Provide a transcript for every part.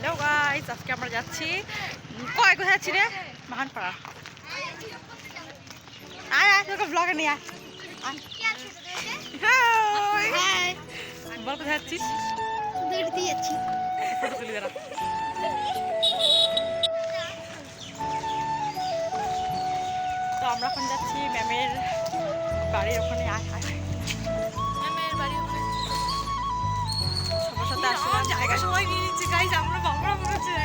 Hello guys আজকে আমরা যাচ্ছি কয় কোথায় যাচ্ছি রে? মাহানপাড়া। আয় আয় তোকে ব্লগে নিয়ে আয়। আয়। Hi! বল কোথায় যাচ্ছিস? ফটো তুলি দাঁড়া। তো আমরা এখন যাচ্ছি ম্যামের বাড়ির ওখানে। আয় আয়। সবার সাথে আসলাম জায়গা সবাই নিয়ে নিচ্ছে গাইজ আমরা বাবরা মনে হচ্ছে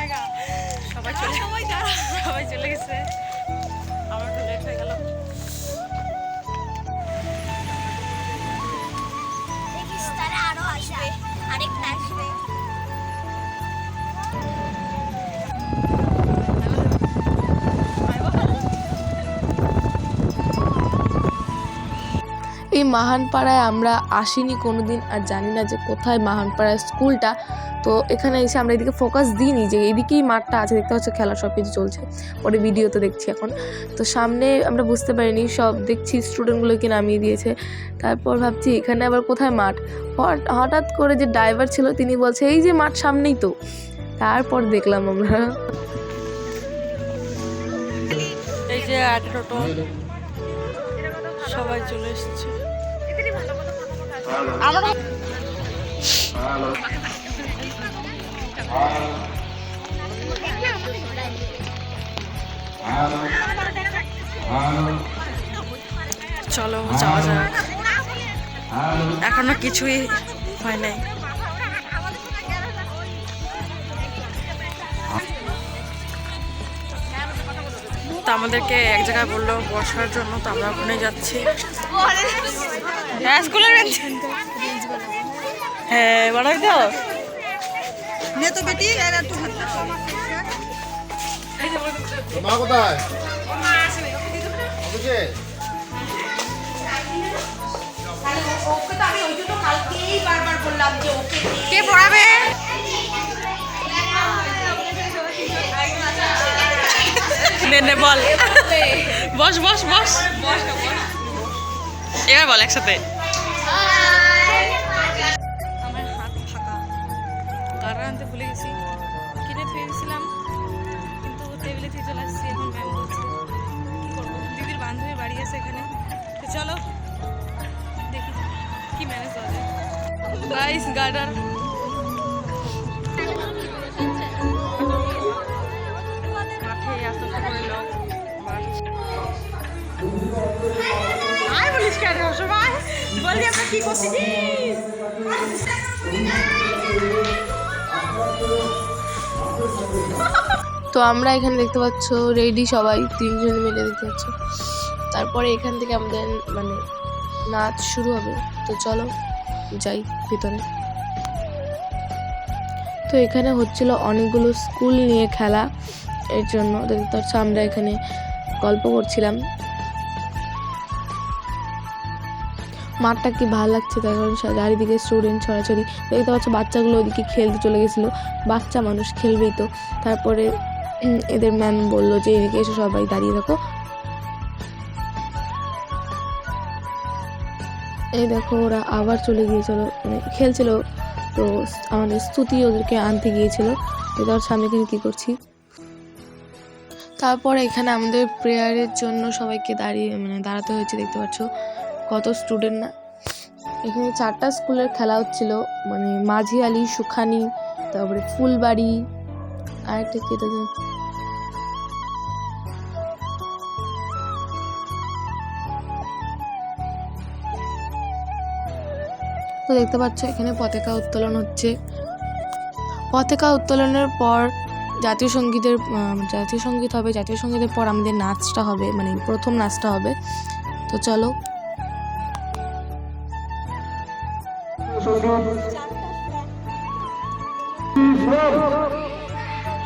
এই মাহানপাড়ায় আমরা আসিনি কোনো দিন আর জানি না যে কোথায় মাহানপাড়ায় স্কুলটা। তো এখানে এসে আমরা এদিকে ফোকাস দিইনি যে এদিকেই মাঠটা আছে, দেখতে হচ্ছে খেলা সব কিছু চলছে। পরে ভিডিও তো দেখছি এখন। তো সামনে আমরা বুঝতে পারিনি, সব দেখছি স্টুডেন্টগুলোকে নামিয়ে দিয়েছে। তারপর ভাবছি এখানে আবার কোথায় মাঠ? হঠাৎ করে যে ড্রাইভার ছিল, তিনি বলছে, এই যে মাঠ সামনেই তো। তারপর দেখলাম আমরা। এই যে সবাই চলে এসছে। আমরা চলো যাওয়া যাক। এখনও কিছুই হয় নাই। তো আমাদেরকে এক জায়গায় বলল বসার জন্য তো আমরা ওখানে যাচ্ছি। হ্যাঁ স্কুলের হ্যাঁ বানাই তো নে তো বেটি এর একটু মা কোথায়? কে পড়াবে? নে নে, বল। বস বস বস। এবার বল একসাথে। আমার হাত ফাঁকা। কারা আনতে ভুলে গেছি। কিনে থুয়ে গেছিলাম কিন্তু টেবিলে থেকে চলে আসছি, এখন ম্যাম বলছে কি করব? দিদির বান্ধবী বাড়ি আছে এখানে। চলো, দেখি কি ম্যানেজ করা যায়। গাইস গার্ডার সবাই বলি আমরা কি করতেছিস তো আমরা এখানে দেখতে পাচ্ছ রেডি সবাই, তিনজন মিলে দেখতে পাচ্ছ। তারপরে এখান থেকে আমাদের মানে নাচ শুরু হবে। তো চলো, যাই ভিতরে। তো এখানে হচ্ছিল অনেকগুলো স্কুল নিয়ে খেলা। এর জন্য, দেখতে পাচ্ছ, আমরা এখানে গল্প করছিলাম। মাঠটা কি ভালো লাগছে? তার কারণ চারিদিকে স্টুডেন্ট ছড়াছড়ি। দেখতে পাচ্ছ বাচ্চাগুলো ওদিকে খেলতে চলে গেছিল। বাচ্চা মানুষ খেলবেই তো। তারপরে এদের ম্যাম বলল যে, এদিকে এসে সবাই, দাঁড়িয়ে থাকো। এই দেখো, ওরা আবার চলে গিয়েছিল। মানে খেলছিল। তো আমাদের স্তুতি ওদেরকে আনতে গিয়েছিল। তো তার সামনে কিন্তু কী করছি? তারপরে এখানে আমাদের প্রেয়ারের জন্য সবাইকে দাঁড়িয়ে মানে দাঁড়াতে হয়েছে, দেখতে পাচ্ছ। কত স্টুডেন্ট না। এখানে চারটা স্কুলের খেলা হচ্ছিল মানে মাঝি আলি, সুখানি, তারপরে ফুলবাড়ি আর একটা কি এটা তো দেখতে পাচ্ছ, এখানে পতাকা উত্তোলন হচ্ছে। পতাকা উত্তোলনের পর জাতীয় সঙ্গীতের জাতীয় সংগীত হবে, জাতীয় সঙ্গীতের পর আমাদের নাচটা হবে মানে প্রথম নাচটা হবে। তো চলো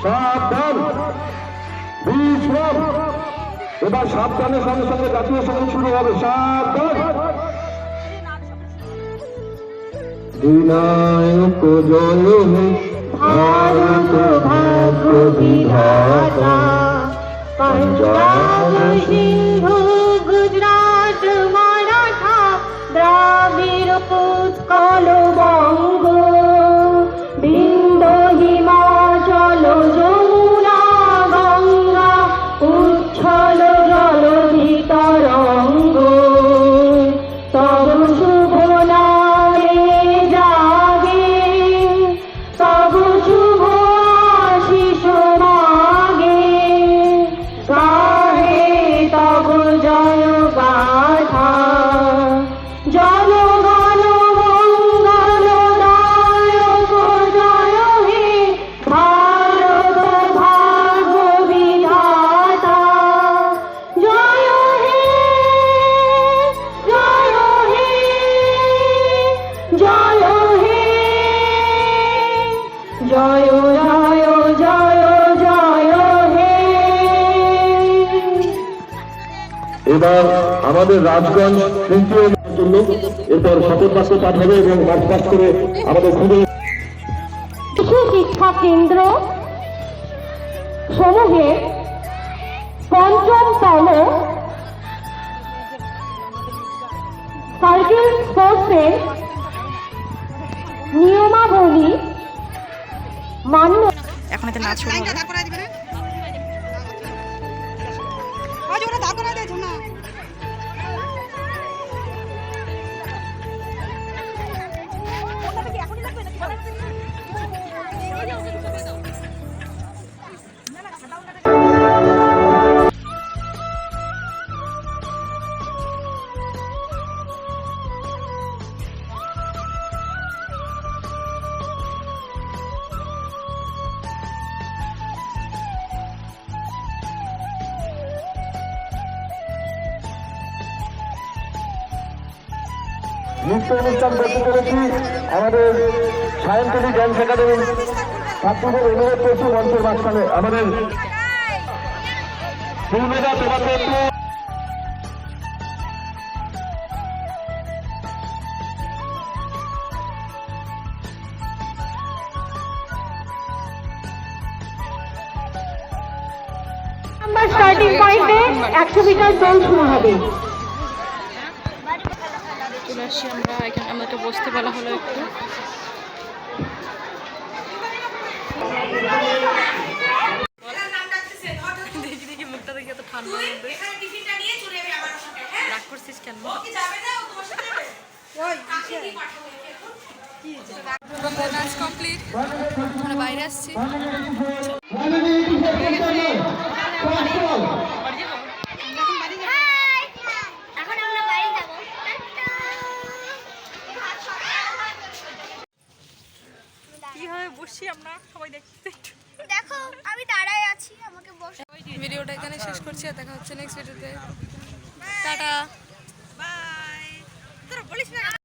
সাবধান বিশ্রাম এবার সাবধানের সঙ্গে সঙ্গে জাতীয় সংগীত শুরু হবে সাবধান বিনায়ক জয় ভারত ভাগ্য বিধাতা পঞ্জাব সিন্ধু এবার আমাদের রাজগঞ্জ তৃতীয় জন্য এরপর শপথ বাক্য পাঠ হবে এবং পাস করে আমাদের খুবই শিশু শিক্ষা কেন্দ্র সমূহের পঞ্চমতম সার্কেল স্পোর্টসের নিয়মাবলী মান্য এখন এতে নাচ শুরু হবে নৃত্য অনুষ্ঠান করতে চলেছি আমাদের সায়ন্তনী ড্যান্স একাডেমির ছাত্রদের অনুরোধ করছি মঞ্চের মাঝখানে। আমাদের স্টার্টিং পয়েন্টে একশো মিটার দৌড় শুরু হবে। আসছি আমরা এখানে আমাদেরকে বসতে বলা হলো একটু। দেখি দেখি মুখটা দেখি এত ঠান্ডা রাগ করছিস কেন? নাচ কমপ্লিট আমরা বাইরে আসছি এখন আমরা বাড়ি যাব কীভাবে বসি আমরা সবাই দেখতে দেখো আমি দাঁড়ায় আছি আমাকে বসে। ভিডিওটা এখানে শেষ করছি আর দেখা হচ্ছে নেক্সট ভিডিওতে টাটা। বাই তোরা বলিস না